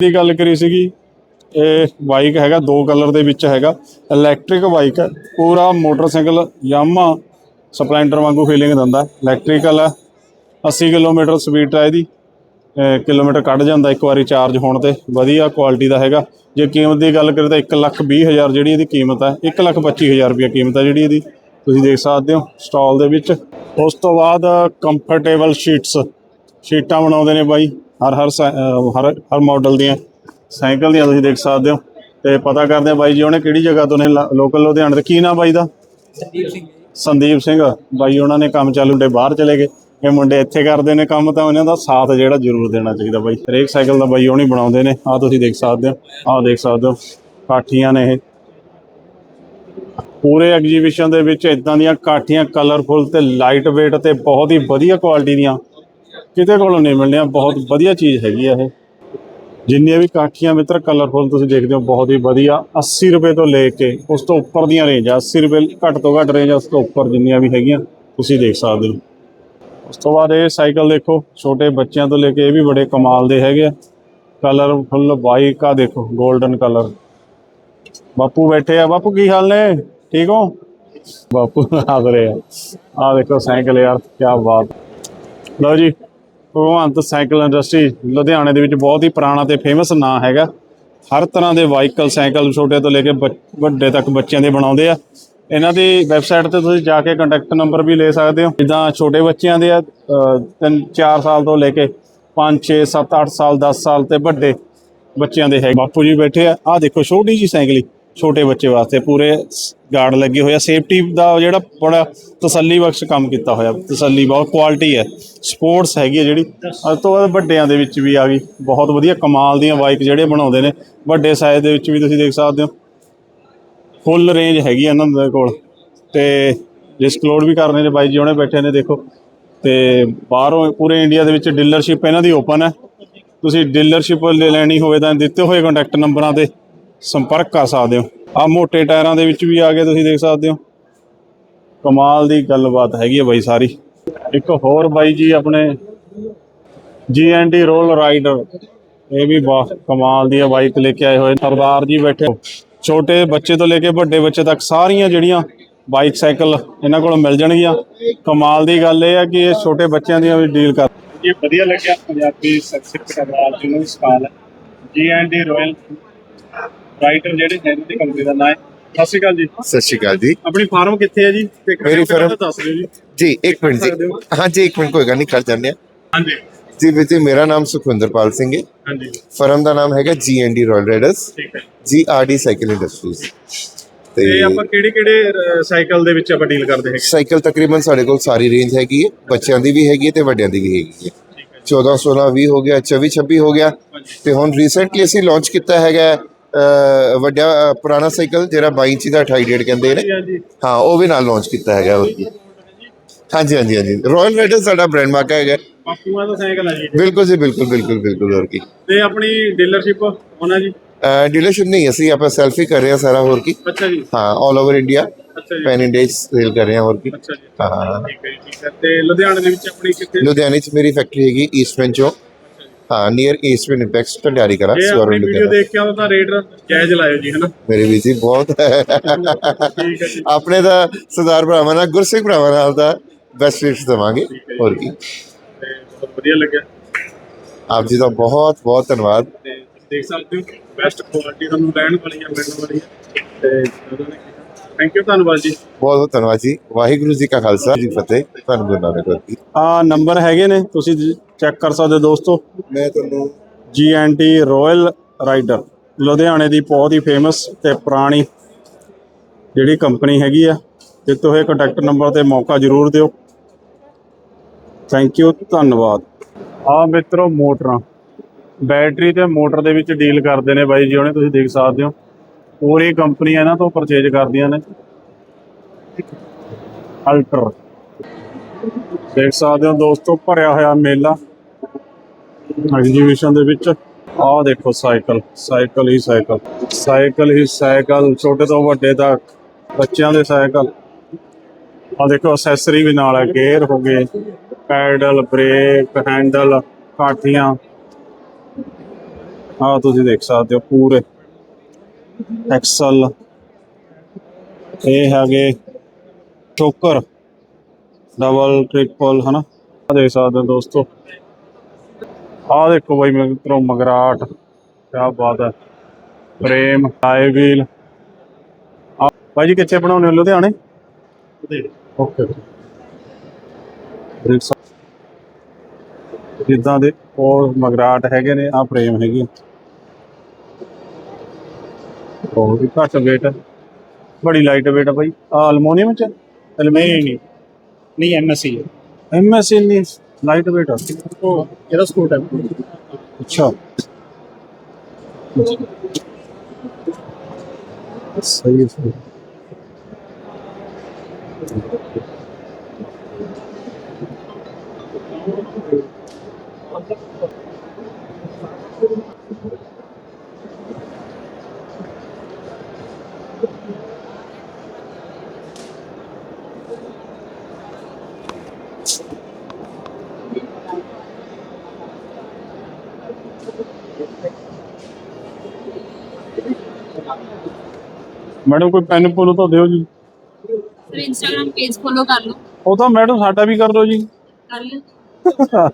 ਦੀ ਗੱਲ ਕਰੀ ਸੀਗੀ, ਇਹ ਬਾਈਕ ਹੈਗਾ, ਦੋ ਕਲਰ ਦੇ ਵਿੱਚ ਹੈਗਾ ਇਲੈਕਟ੍ਰਿਕ ਬਾਈਕ ਹੈ ਪੂਰਾ ਮੋਟਰਸਾਈਕਲ ਯਾਮਾ ਸਪਲੈਂਡਰ ਵਾਂਗੂ ਫੀਲਿੰਗ ਦਿੰਦਾ ਇਲੈਕਟ੍ਰੀਕਲ ਹੈ 80 ਕਿਲੋਮੀਟਰ ਸਪੀਡ ਹੈ ਇਹਦੀ, ਅਹ ਕਿਲੋਮੀਟਰ ਕੱਢ ਜਾਂਦਾ ਇੱਕ ਵਾਰੀ ਚਾਰਜ ਹੋਣ ਤੇ, ਵਧੀਆ ਕੁਆਲਿਟੀ ਦਾ ਹੈਗਾ, ਜੇ ਕੀਮਤ ਦੀ ਗੱਲ ਕਰੀਏ ਤਾਂ 1 ਲੱਖ 20 ਹਜ਼ਾਰ ਜਿਹੜੀ ਇਹਦੀ ਕੀਮਤ ਹੈ 1 ਲੱਖ 25 ਹਜ਼ਾਰ ਰੁਪਏ ਕੀਮਤ ਹੈ ਜਿਹੜੀ ਇਹਦੀ, ਤੁਸੀਂ ਦੇਖ ਸਕਦੇ ਹੋ ਸਟਾਲ ਦੇ ਵਿੱਚ। ਉਸ ਤੋਂ ਬਾਅਦ ਕੰਫਰਟੇਬਲ ਸ਼ੀਟਸ ਸ਼ੀਟਾਂ ਬਣਾਉਂਦੇ ਨੇ ਬਾਈ। ਹਰ ਹਰ ਹਰ ਹਰ ਮਾਡਲ ਦੀਆਂ ਸਾਈਕਲ ਦੀਆਂ ਤੁਸੀਂ ਦੇਖ ਸਕਦੇ ਹੋ। ਤੇ ਪਤਾ ਕਰਦੇ ਆ ਬਾਈ ਜੀ ਉਹਨੇ ਕਿਹੜੀ ਜਗ੍ਹਾ ਤੋਂ ਨੇ ਲੋਕਲ ਲੁਧਿਆਣੇ ਤੇ। ਕੀ ਨਾਮ ਬਾਈ ਦਾ? ਸੰਦੀਪ ਸਿੰਘ। ਸੰਦੀਪ ਸਿੰਘ। ਬਾਈ ਉਹਨਾਂ ਨੇ ਕੰਮ ਚਾਲੂ ਦੇ ਬਾਹਰ ਚਲੇ ਗਏ। ਇਹ ਮੁੰਡੇ ਇੱਥੇ ਕਰਦੇ ਨੇ ਕੰਮ ਤਾਂ ਉਹਨਾਂ ਦਾ ਸਾਥ ਜਿਹੜਾ ਜ਼ਰੂਰ ਦੇਣਾ ਚਾਹੀਦਾ ਬਾਈ। ਹਰੇਕ ਸਾਈਕਲ ਦਾ ਬਾਈ ਉਹ ਨਹੀਂ ਬਣਾਉਂਦੇ ਨੇ। ਆਹ ਤੁਸੀਂ ਦੇਖ ਸਕਦੇ ਹੋ। ਆਹ ਦੇਖ ਸਕਦੇ ਹੋ। ਕਾਠੀਆਂ ਨੇ ਇਹ। ਪੂਰੇ ਐਗਜੀਬਿਸ਼ਨ ਦੇ ਵਿੱਚ ਇਦਾਂ ਦੀਆਂ ਕਾਠੀਆਂ ਕਲਰਫੁਲ ਤੇ ਲਾਈਟ weight ਤੇ ਬਹੁਤ ਹੀ ਵਧੀਆ ਕੁਆਲਿਟੀ ਦੀਆਂ ਕਿਤੇ ਕੋਲੋਂ ਨਹੀਂ ਮਿਲਣੀਆਂ, ਬਹੁਤ ਵਧੀਆ ਚੀਜ਼ ਹੈਗੀ ਆ ਇਹ। ਜਿੰਨੀਆਂ ਵੀ ਕਾਠੀਆਂ ਮਿੱਤਰ ਕਲਰਫੁਲ ਤੁਸੀਂ ਦੇਖਦੇ ਹੋ, ਬਹੁਤ ਹੀ ਵਧੀਆ। 80 ਰੁਪਏ ਤੋਂ ਲੈ ਕੇ ਉਸ ਤੋਂ ਉੱਪਰ ਦੀਆਂ ਰੇਂਜ ਆ 80 ਰੁਪਏ ਘੱਟ ਤੋਂ ਘੱਟ ਰੇਂਜ ਉਸ ਤੋਂ ਉੱਪਰ ਜਿੰਨੀਆਂ ਵੀ ਹੈਗੀਆਂ, ਤੁਸੀਂ ਦੇਖ ਸਕਦੇ ਹੋ। ਉਸ ਤੋਂ ਬਾਅਦ ਇਹ ਸਾਈਕਲ ਦੇਖੋ, ਛੋਟੇ ਬੱਚਿਆਂ ਤੋਂ ਲੈ ਕੇ ਇਹ ਵੀ ਬੜੇ ਕਮਾਲ ਦੇ ਹੈਗੇ ਆ। ਕਲਰਫੁਲ ਬਾਈਕ ਆ ਦੇਖੋ 골ਡਨ ਕਲਰ ਬਾਪੂ ਬੈਠੇ ਆ, ਬਾਪੂ ਕੀ ਹਾਲ ਨੇ? ਠੀਕ ਹੋ? ਬਾਪੂ ਹੱਸ ਰਹੇ ਆ। ਆ ਦੇਖੋ ਸਾਈਕਲ ਯਾਰ ਕੀ ਬਾਤ। ਲਓ ਜੀ ਭਗਵੰਤ ਸਾਈਕਲ ਇੰਡਸਟਰੀ ਲੁਧਿਆਣੇ ਦੇ ਵਿੱਚ ਬਹੁਤ ਹੀ ਪੁਰਾਣਾ ਤੇ ਫੇਮਸ ਨਾਂ ਹੈਗਾ। ਹਰ ਤਰ੍ਹਾਂ ਦੇ ਵਾਹੀਕਲ ਸਾਈਕਲ ਛੋਟੇ ਤੋਂ ਲੈ ਕੇ ਬੱਚ- ਵੱਡੇ ਤੱਕ ਬੱਚਿਆਂ ਦੇ ਬਣਾਉਂਦੇ ਆ। ਇਹਨਾਂ ਦੀ ਵੈਬਸਾਈਟ ਤੇ ਤੁਸੀਂ ਜਾ ਕੇ ਕੰਟੈਕਟ ਨੰਬਰ ਵੀ ਲੈ ਸਕਦੇ ਹੋ। ਜਿੱਦਾਂ ਛੋਟੇ ਬੱਚਿਆਂ ਦੇ ਆ 3 4 ਸਾਲ ਤੋਂ ਲੈ ਕੇ 5 6 7 8 ਸਾਲ 10 ਸਾਲ ਤੇ ਵੱਡੇ ਬੱਚਿਆਂ ਦੇ ਹੈ ਬਾਪੂ ਜੀ ਬੈਠੇ ਆ। ਆ ਦੇਖੋ, ਛੋਟੀ ਜੀ ਸਾਈਕਲੀ ਛੋਟੇ ਬੱਚੇ ਵਾਸਤੇ ਪੂਰੇ ਗਾਰਡ ਲੱਗੇ ਹੋਏ ਆ। ਸੇਫਟੀ ਦਾ ਜਿਹੜਾ ਬੜਾ ਤਸੱਲੀ ਬਖਸ਼ ਕੰਮ ਕੀਤਾ ਹੋਇਆ। ਤਸੱਲੀ ਬਹੁਤ ਕੁਆਲਿਟੀ ਹੈ। ਸਪੋਰਟਸ ਹੈਗੀ ਹੈ ਜਿਹੜੀ। ਅੱਜ ਤੋਂ ਬਾਅਦ ਵੱਡਿਆਂ ਦੇ ਵਿੱਚ ਵੀ ਆ ਗਈ। ਬਹੁਤ ਵਧੀਆ ਕਮਾਲ ਦੀਆਂ ਬਾਈਕ ਜਿਹੜੇ ਬਣਾਉਂਦੇ ਨੇ। ਵੱਡੇ ਸਾਈਜ਼ ਦੇ ਵਿੱਚ ਵੀ ਤੁਸੀਂ ਦੇਖ ਸਕਦੇ ਹੋ। ਫੁੱਲ ਰੇਂਜ ਹੈਗੀ ਆ ਇਹਨਾਂ ਦੇ ਕੋਲ। ਤੇ ਡਿਸਕਲੋਡ ਵੀ ਕਰਨੇ ਨੇ ਬਾਈ ਜੀ ਉਹਨੇ ਬੈਠੇ ਨੇ, ਦੇਖੋ। ਤੇ ਬਾਹਰੋਂ ਪੂਰੇ ਇੰਡੀਆ ਦੇ ਵਿੱਚ ਡੀਲਰਸ਼ਿਪ ਇਹਨਾਂ ਦੀ ਓਪਨ ਹੈ। ਤੁਸੀਂ ਡੀਲਰਸ਼ਿਪ ਲੈਣੀ ਹੋਵੇ ਤਾਂ ਦਿੱਤੇ ਹੋਏ ਕੰਟੈਕਟ ਨੰਬਰਾਂ ਤੇ ਸੰਪਰਕ ਕਰ ਸਕਦੇ ਹੋ। ਆ ਮੋٹے ਟਾਇਰਾਂ ਦੇ ਵਿੱਚ ਵੀ ਆ ਕੇ ਤੁਸੀਂ ਦੇਖ ਸਕਦੇ ਹੋ। ਕਮਾਲ ਦੀ ਗੱਲਬਾਤ ਹੈਗੀ ਹੈ ਬਾਈ ਸਾਰੀ। ਇੱਕ ਹੋਰ ਬਾਈ ਜੀ ਆਪਣੇ ਡੀ ਰੋਲ ਰਾਈਡਰ ਇਹ ਵੀ ਬਹੁਤ ਕਮਾਲ ਦੀ ਬਾਈਕ ਲੈ ਕੇ ਆਏ ਹੋਏ। ਸਰਦਾਰ ਜੀ ਬੈਠੇ ਛੋਟੇ ਬੱਚੇ ਤੋਂ ਲੈ ਕੇ ਵੱਡੇ ਬੱਚੇ ਤੱਕ ਸਾਰੀਆਂ ਜਿਹੜੀਆਂ ਬਾਈਕ ਸਾਈਕਲ ਇਹਨਾਂ ਕੋਲ ਮਿਲ ਜਾਣਗੀਆਂ। ਕਮਾਲ ਦੀ ਗੱਲ ਇਹ ਆ ਕਿ ਇਹ ਛੋਟੇ ਬੱਚਿਆਂ ਦੀਆਂ ਵੀ ਡੀਲ ਕਰ ਇਹ ਵਧੀਆ ਲੱਗਿਆ ਪੰਜਾਬੀ ਸਰਦਾਰ ਜੀ ਨੂੰ ਸਕਾਲ ਹੈ। ਡੀ ਰੋਇਲ ਰਾਈਟਰ ਜਿਹੜੇ ਹੈ ਇਹਨਾਂ ਦੀ ਕੰਪਨੀ ਦਾ ਨਾਮ ਹੈ। ਸਤਿ ਸ਼੍ਰੀ ਅਕਾਲ ਜੀ। ਸਤਿ ਸ਼੍ਰੀ ਅਕਾਲ ਜੀ। ਆਪਣੀ ਫਾਰਮ ਕਿੱਥੇ ਹੈ ਜੀ? ਤੇ ਮੇਰੀ number ਦੱਸ ਦਿਓ ਜੀ। ਜੀ ਇੱਕ ਮਿੰਟ ਸਕਦੇ ਜੀ ਹੋ? ਹਾਂਜੀ ਇੱਕ ਮਿੰਟ ਕੋਈ ਗੱਲ ਨਹੀਂ ਕਰ ਜਾਂਦੇ ਹਾਂ। ਹਾਂਜੀ। ਜੀ ਜੀ ਮੇਰਾ ਨਾਮ ਸੁਖਵਿੰਦਰਪਾਲ ਸਿੰਘ ਹੈ। ਹਾਂਜੀ। ਫਰਮ ਦਾ ਨਾਮ ਹੈਗਾ ਜੀ ਐਂਡ ਡੀ ਰਾਇਲ ਰਾਈਡਰਸ ਠੀਕ ਹੈ। ਜੀ ਆਰ ਡੀ ਸਾਈਕਲ ਇੰਡਸਟਰੀਜ਼ ਤੇ ਆਪਾਂ ਕਿਹੜੇ ਕਿਹੜੇ ਸਾਈਕਲ ਦੇ ਵਿੱਚ ਆਪਾਂ ਡੀਲ ਕਰਦੇ ਹੈਗੇ? ਸਾਈਕਲ ਤਕਰੀਬਨ ਸਾਡੇ ਕੋਲ ਸਾਰੀ ਰੇਂਜ ਹੈਗੀ ਹੈ। ਬੱਚਿਆਂ ਦੀ ਵੀ ਹੈਗੀ ਹੈ ਤੇ ਵੱਡਿਆਂ ਦੀ ਵੀ ਹੈਗੀ ਹੈ। 14 16 20 ਹੋ ਗਿਆ 24 26 ਹੋ ਗਿਆ। ਤੇ ਹੁਣ ਰੀਸੈਂਟਲੀ ਅਸੀਂ ਲਾਂਚ ਕੀਤਾ ਹੈਗਾ ਵੱਡਾ ਪੁਰਾਣਾ ਸਾਈਕਲ ਜਿਹੜਾ 22 ਇੰਚੀ ਦਾ 28 ਡੇਢ ਕਹਿੰਦੇ ਨੇ। ਹਾਂ ਉਹ ਵੀ ਨਾਲ ਲਾਂਚ ਕੀਤਾ ਹੈਗਾ ਕੀ ਹਾਂਜੀ ਹਾਂਜੀ ਹਾਂਜੀ। ਰਾਇਲ ਰਾਈਡਰ ਸਾਡਾ ਬ੍ਰਾਂਡ ਮਾਰਕ ਹੈਗਾ। ਬਾਪੂਆਂ ਦਾ ਸਾਈਕਲ ਹੈ ਜੀ। ਬਿਲਕੁਲ ਜੀ ਬਿਲਕੁਲ ਬਿਲਕੁਲ ਬਿਲਕੁਲ ਹੋਰ ਕੀ। ਤੇ ਆਪਣੀ ਡੀਲਰਸ਼ਿਪ ਹੋਣਾ ਜੀ? ਡੀਲਰਸ਼ਿਪ ਨਹੀਂ ਅਸੀਂ ਆਪਾਂ ਸੈਲਫੀ ਕਰ ਰਹੇ ਹਾਂ ਸਾਰਾ ਹੋਰ ਕੀ। ਅੱਛਾ ਜੀ। ਹਾਂ 올 over India pan India sale ਕਰ ਰਹੇ ਹਾਂ ਹੋਰ ਕੀ। ਅੱਛਾ ਜੀ। ਹਾਂ। ਠੀਕ ਹੈ ਜੀ ਠੀਕ ਹੈ। ਤੇ ਲੁਧਿਆਣੇ ਦੇ ਵਿੱਚ ਆਪਣੀ ਕਿੱਥੇ? ਲੁਧਿਆਣੇ ਚ ਮੇਰੀ ਫੈਕਟਰੀ ਹੈਗੀ ਈਸਟਮੈਨ ਚੋਂ। ਹਾਂ ਨੀਅਰ ਈਸਟਮੈਨ ਇੰਪੈਕਸ ਢੰਡਾਰੀ ਕਰਾ ਜੇ ਆਪਣੀ ਵੀਡੀਓ ਦੇਖ ਕੇ ਆਓ ਤਾਂ ਰੇਟ ਜਾਇਜ਼ ਲਾਇਓ ਜੀ ਹਨਾ? ਮੇਰੇ ਵੀ ਜੀ ਬਹੁਤ। ਠੀਕ ਹੈ ਜੀ। ਆਪਣੇ ਦਾ ਸਰਦਾਰ ਭਰਾਵਾਂ ਨਾਲ ਗੁਰਸਿੱਖ ਭਰਾਵਾਂ ਨਾਲ ਦਾ ਬੈਸਟ ਰੇਟਸ ਦੇਵਾਂਗੇ। ਹੋਰ ਕੀ? ਤੇ ਬਹੁਤ ਵਧੀਆ ਲੱਗਿਆ। ਆਪ ਜੀ ਦਾ ਬਹੁਤ ਬਹੁਤ ਧੰਨਵਾਦ। ਤੇ ਦੇਖ ਸਕਦੇ ਹੋ ਬੈਸਟ ਕੁਆਲਿਟੀ ਤੁਹਾਨੂੰ ਲੈਣ ਵਾਲੀ ਹੈ ਮਿਲਣ ਵਾਲੀ ਹੈ ਤੇ ਥੈਂਕ ਯੂ ਧੰਨਵਾਦ ਜੀ। ਬਹੁਤ ਬਹੁਤ ਧੰਨਵਾਦ ਜੀ। ਵਾਹਿਗੁਰੂ ਜੀ ਕਾ ਖਾਲਸਾ ਜੀ ਫਤਿਹ। ਤੁਹਾਨੂੰ ਗੁਰੂ ਨਾਨਕ ਦੇਵ ਜੀ ਆ ਨੰਬਰ ਹੈਗੇ ਨੇ ਤੁਸੀਂ ਚੈੱਕ ਕਰ ਸਕਦੇ ਹੋ ਦੋਸਤੋ। ਮੈਂ ਤੁਹਾਨੂੰ ਜੀਐਨਟੀ ਰਾਇਲ ਰਾਈਡਰ ਲੁਧਿਆਣੇ ਦੀ ਬਹੁਤ ਹੀ ਫੇਮਸ ਤੇ ਪੁਰਾਣੀ ਜਿਹੜੀ ਕੰਪਨੀ ਹੈਗੀ ਆ। ਦਿੱਤੇ ਹੋਏ ਕੰਟੈਕਟ ਨੰਬਰ ਤੇ ਮੌਕਾ ਜ਼ਰੂਰ ਦਿਓ। ਥੈਂਕ ਯੂ ਧੰਨਵਾਦ। ਆ ਮਿੱਤਰੋ ਮੋਟਰਾਂ। ਬੈਟਰੀ ਤੇ ਮੋਟਰ ਦੇ ਵਿੱਚ ਡੀਲ ਕਰਦੇ ਨੇ ਬਾਈ ਜੀ ਉਹਨੇ ਤੁਸੀਂ ਦੇਖ ਸਕਦੇ ਹੋ। ਪੂਰੀ ਕੰਪਨੀ ਇਹਨਾਂ ਤੋਂ ਪਰਚੇਜ ਕਰਦੀਆਂ ਨੇ। ਅਲਟਰ ਦੇਖ ਸਕਦੇ ਹੋ ਦੋਸਤੋ, ਭਰਿਆ ਹੋਇਆ ਮੇਲਾ। ਐਗਜੀਬਿਸ਼ਨ ਦੇ ਵਿੱਚ। ਆਹ ਦੇਖੋ ਸਾਈਕਲ ਸਾਈਕਲ ਹੀ ਸਾਈਕਲ। ਸਾਈਕਲ ਹੀ ਸਾਈਕਲ, ਛੋਟੇ ਤੋਂ ਵੱਡੇ ਤੱਕ। ਬੱਚਿਆਂ ਦੇ ਸਾਈਕਲ। ਆਹ ਦੇਖੋ ਅਸੈਸਰੀ ਵੀ ਨਾਲ ਹੈ। ਗੇਅਰ ਹੋ ਗਏ ਪੈਡਲ ਬ੍ਰੇਕ ਹੈਂਡਲ ਕਾਠੀਆਂ। ਆਹ ਤੁਸੀਂ ਦੇਖ ਸਕਦੇ ਹੋ ਪੂਰੇ। ਐਕਸਲ ਇਹ ਹੈਗੇ ਚੋਕਰ ਡਬਲ ਟ੍ਰਿਪਲ ਹਨਾ? ਆਹ ਦੇਖ ਸਕਦੇ ਹੋ ਦੋਸਤੋ। ਆਹ ਦੇਖੋ ਬਾਈ ਮਿੱਤਰੋ, ਮਗਰਾਟ। ਕਿਆ ਬਾਤ ਹੈ। ਪ੍ਰੇਮ ਆਏ ਵੀਲ ਆ ਜੀ ਕਿੱਥੇ ਬਣਾਉਣੇ ਹੋ? ਲੁਧਿਆਣੇ? ਓਕੇ ਜਿੱਦਾਂ ਦੇ ਉਹ ਮਗਰਾਟ ਹੈਗੇ ਨੇ ਆ ਪ੍ਰੇਮ ਹੈਗੇ ਬਹੁਤ ਹੀ ਘੱਟ weight ਬੜੀ ਲਾਈਟ weight ਆ ਬਾਈ। ਆ ਅਲਮੋਨੀਅਮ ਚ? ਨਹੀਂ। ਨਹੀਂ ਨਹੀਂ ਐਮਐਸਸੀ ਹੈ ਐਮਐਸ ਇੰਨੀ ਲਾਈਟ weight ਆ। ਉਹ ਇਹਦਾ ਸਕੂਟ ਹੈ। ਅੱਛਾ। ਸਹੀ ਹੈ ਸਹੀ ਹੈ। ਮੈਡਮ ਕੋਈ ਪੈਨ ਪੁੱਲ ਤਾਂ ਦਿਓ ਜੀ। ਫਿਰ ਇੰਸਟਾਗ੍ਰam ਪੇਜ ਫੋਲੋ ਕਰ ਲਓ। ਉਹ ਤਾਂ ਮੈਡਮ ਸਾਡਾ ਵੀ ਕਰ ਦਿਓ ਜੀ। ਕਰ ਲਿਓ।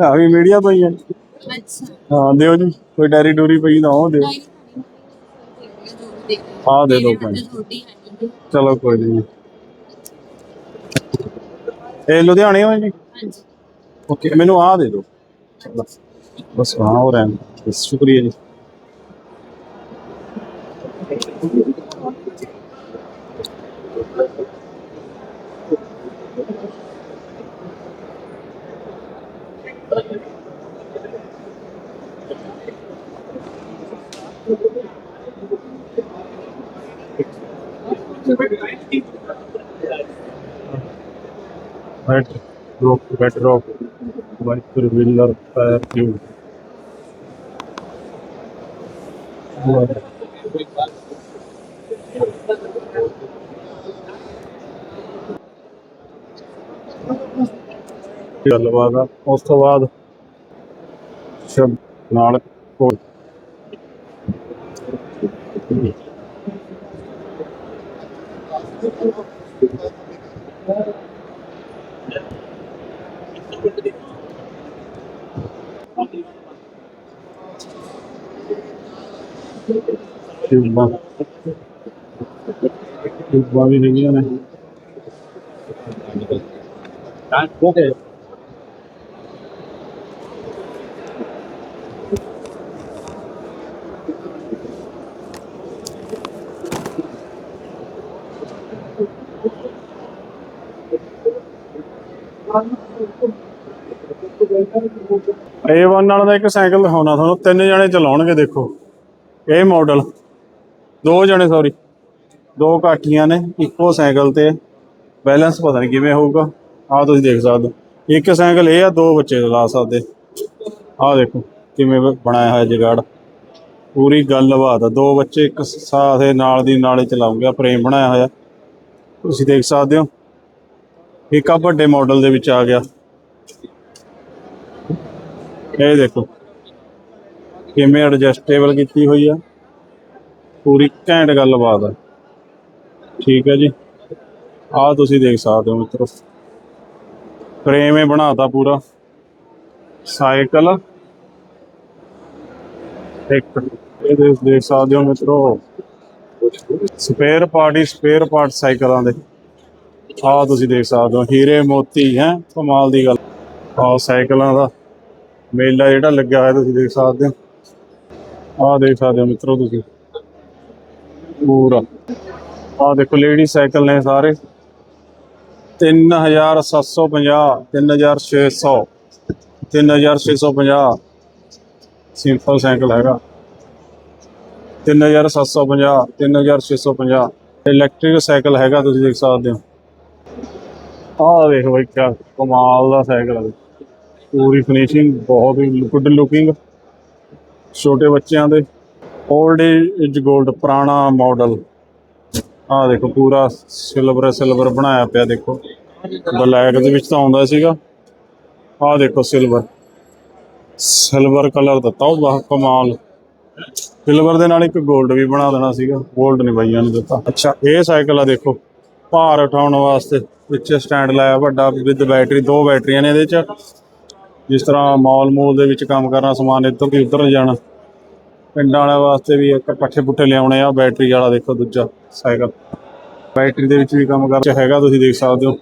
ਆ ਵੀ ਮੀਡੀਆ ਤੋਂ ਹੀ ਹੈ। ਅੱਛਾ। ਹਾਂ ਦਿਓ ਜੀ। ਕੋਈ ਡੈਰੀ ਡੂਰੀ ਪਈ ਨਾ ਉਹ ਦਿਓ। ਆਹ ਦੇ ਦਿਓ ਛੋਟੀ ਹੈ ਚਲੋ ਕੋਈ ਨਹੀਂ ਇਹ ਲੁਧਿਆਣੇ ਹੋ ਜੀ? ਹਾਂਜੀ। ਓਕੇ ਮੈਨੂੰ ਆਹ ਦੇ ਦਿਓ। ਬਸ ਬਸ ਹਾਂ ਹੋ ਰਹਿਣ ਸ਼ੁਕਰੀਆ ਜੀ। Red rock, red rock, white wheeler, fire fuel. ਗੱਲਬਾਤ ਆ ਉਸ ਤੋਂ ਬਾਅਦ ਸ਼ਬ ਨਾਲ ਕੋਲ ਟਿਊਬਾਂ ਟਿਊਬਾਂ ਵੀ ਹੈਗੀਆਂ ਨੇ ਓਕੇ A1 ਨਾਲ ਦਾ ਇੱਕ ਸਾਈਕਲ ਦਿਖਾਉਣਾ ਤੁਹਾਨੂੰ, ਤਿੰਨ ਜਣੇ ਚਲਾਉਣਗੇ ਦੇਖੋ। ਇਹ ਮਾਡਲ ਦੋ ਜਣੇ ਸੌਰੀ ਦੋ ਕਾਠੀਆਂ ਨੇ, ਇੱਕੋ ਸਾਈਕਲ ਤੇ। ਬੈਲੈਂਸ ਪਤਾ ਨਹੀਂ ਕਿਵੇਂ ਹੋਊਗਾ, ਆਹ ਤੁਸੀਂ ਦੇਖ ਸਕਦੇ ਹੋ। ਇੱਕ ਸਾਈਕਲ ਇਹ ਆ, ਦੋ ਬੱਚੇ ਚਲਾ ਸਕਦੇ। ਆਹ ਦੇਖੋ ਕਿਵੇਂ ਬਣਾਇਆ ਹੋਇਆ ਜਗਾੜ। ਪੂਰੀ ਗੱਲਬਾਤ ਆ, ਦੋ ਬੱਚੇ ਇੱਕ ਸਾਥ ਨਾਲ ਦੀ ਨਾਲੇ ਚਲਾਉਂਗੇ ਆਹ ਫਰੇਮ ਬਣਾਇਆ ਹੋਇਆ। ਤੁਸੀਂ ਦੇਖ ਸਕਦੇ ਹੋ। ਇੱਕ ਆ ਵੱਡੇ ਮਾਡਲ ਦੇ ਵਿੱਚ ਆ ਗਿਆ। ਇਹ ਦੇਖੋ, ਕਿਵੇਂ ਐਡਜਸਟੇਬਲ ਕੀਤੀ ਹੋਈ ਆ। ਪੂਰੀ ਘੈਂਟ ਗੱਲਬਾਤ ਆ। ਠੀਕ ਹੈ ਜੀ। ਆਹ ਤੁਸੀਂ ਦੇਖ ਸਕਦੇ ਹੋ ਮਿੱਤਰੋ। ਫਰੇਮ ਇਹ ਬਣਾਤਾ ਪੂਰਾ। ਸਾਈਕਲ। ਇੱਕ ਇਹ ਦੇਖ ਸਕਦੇ ਹੋ ਮਿੱਤਰੋ। ਸਪੇਅਰ ਪਾਰਟੀ ਸਪੇਅਰ ਪਾਰਟ ਸਾਈਕਲਾਂ ਦੇ। ਆਹ ਤੁਸੀਂ ਦੇਖ ਸਕਦੇ ਹੋ, ਹੀਰੇ ਮੋਤੀ ਹੈ। ਕਮਾਲ ਦੀ ਗੱਲ। ਆਹ ਸਾਈਕਲਾਂ ਦਾ। ਮੇਲਾ ਜਿਹੜਾ ਲੱਗਿਆ ਹੋਇਆ ਤੁਸੀਂ ਦੇਖ ਸਕਦੇ ਹੋ। ਆਹ ਦੇਖ ਸਕਦੇ ਹੋ ਮਿੱਤਰੋ ਤੁਸੀਂ। ਪੂਰਾ। ਆਹ ਦੇਖੋ ਲੇਡੀ ਸਾਈਕਲ ਨੇ ਸਾਰੇ। 3750 3600 3650 ਸਿੰਪਲ ਸਾਈਕਲ ਹੈਗਾ। 3750 3650 ਇਲੈਕਟ੍ਰਿਕ ਸਾਈਕਲ ਹੈਗਾ, ਤੁਸੀਂ ਦੇਖ ਸਕਦੇ ਹੋ। ਆਹ ਦੇਖੋ ਬਈ ਕਮਾਲ ਦਾ ਸਾਈਕਲ ਹੈ। ਪੂਰੀ ਫਿਨਿਸ਼ਿੰਗ ਬਹੁਤ ਹੀ ਗੁੱਡ ਲੁਕਿੰਗ ਛੋਟੇ ਬੱਚਿਆਂ ਦੇ 올ਡ ਏਜ 골ਡ ਪੁਰਾਣਾ ਮਾਡਲ ਆ ਦੇਖੋ ਪੂਰਾ ਸਿਲਵਰ ਸਿਲਵਰ ਬਣਾਇਆ ਪਿਆ ਦੇਖੋ। ਬਲੈਕ ਦੇ ਵਿੱਚ ਤਾਂ ਆਉਂਦਾ ਸੀਗਾ। ਆ ਦੇਖੋ ਸਿਲਵਰ ਸਿਲਵਰ ਕਲਰ ਦਿੱਤਾ ਉਹ ਬਹੁਤ ਕਮਾਲ। ਸਿਲਵਰ ਦੇ ਨਾਲ ਇੱਕ ਗੋਲਡ ਵੀ ਬਣਾ ਦੇਣਾ ਸੀਗਾ ਗੋਲਡ ਨਹੀਂ ਬਾਈਆਂ ਨੂੰ ਦਿੱਤਾ। ਅੱਛਾ, ਇਹ ਸਾਈਕਲ ਆ ਦੇਖੋ, ਭਾਰ ਉਠਾਉਣ ਵਾਸਤੇ। ਵਿੱਚ ਸਟੈਂਡ ਲਾਇਆ ਵੱਡਾ ਵਿਦ ਬੈਟਰੀ ਦੋ ਬੈਟਰੀਆਂ ਨੇ ਇਹਦੇ ਚ। ਜਿਸ ਤਰ੍ਹਾਂ ਮਾਲ ਮੂਲ ਦੇ ਵਿੱਚ ਕੰਮ ਕਰਨਾ ਸਮਾਨ ਇੱਧਰ ਦੀ ਉੱਧਰ ਜਾਣਾ। ਪਿੰਡਾਂ ਵਾਲਿਆਂ ਵਾਸਤੇ ਵੀ ਇੱਕ ਪੱਠੇ ਪੁੱਠੇ ਲਿਆਉਣੇ ਆ, ਬੈਟਰੀ ਵਾਲਾ ਦੇਖੋ ਦੂਜਾ ਸਾਈਕਲ। ਬੈਟਰੀ ਦੇ ਵਿੱਚ ਵੀ ਕੰਮ ਕਰ ਹੈਗਾ, ਤੁਸੀਂ ਦੇਖ ਸਕਦੇ ਹੋ।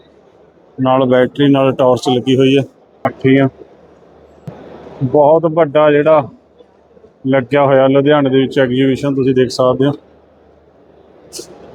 ਨਾਲ ਬੈਟਰੀ, ਨਾਲ ਟਾਰਚ ਲੱਗੀ ਹੋਈ ਹੈ ਪੱਠੀਆਂ ਬਹੁਤ ਵੱਡਾ ਜਿਹੜਾ ਲੱਗਿਆ ਹੋਇਆ ਲੁਧਿਆਣੇ ਦੇ ਵਿੱਚ ਐਗਜੀਬਿਸ਼ਨ ਤੁਸੀਂ ਦੇਖ ਸਕਦੇ ਹੋ।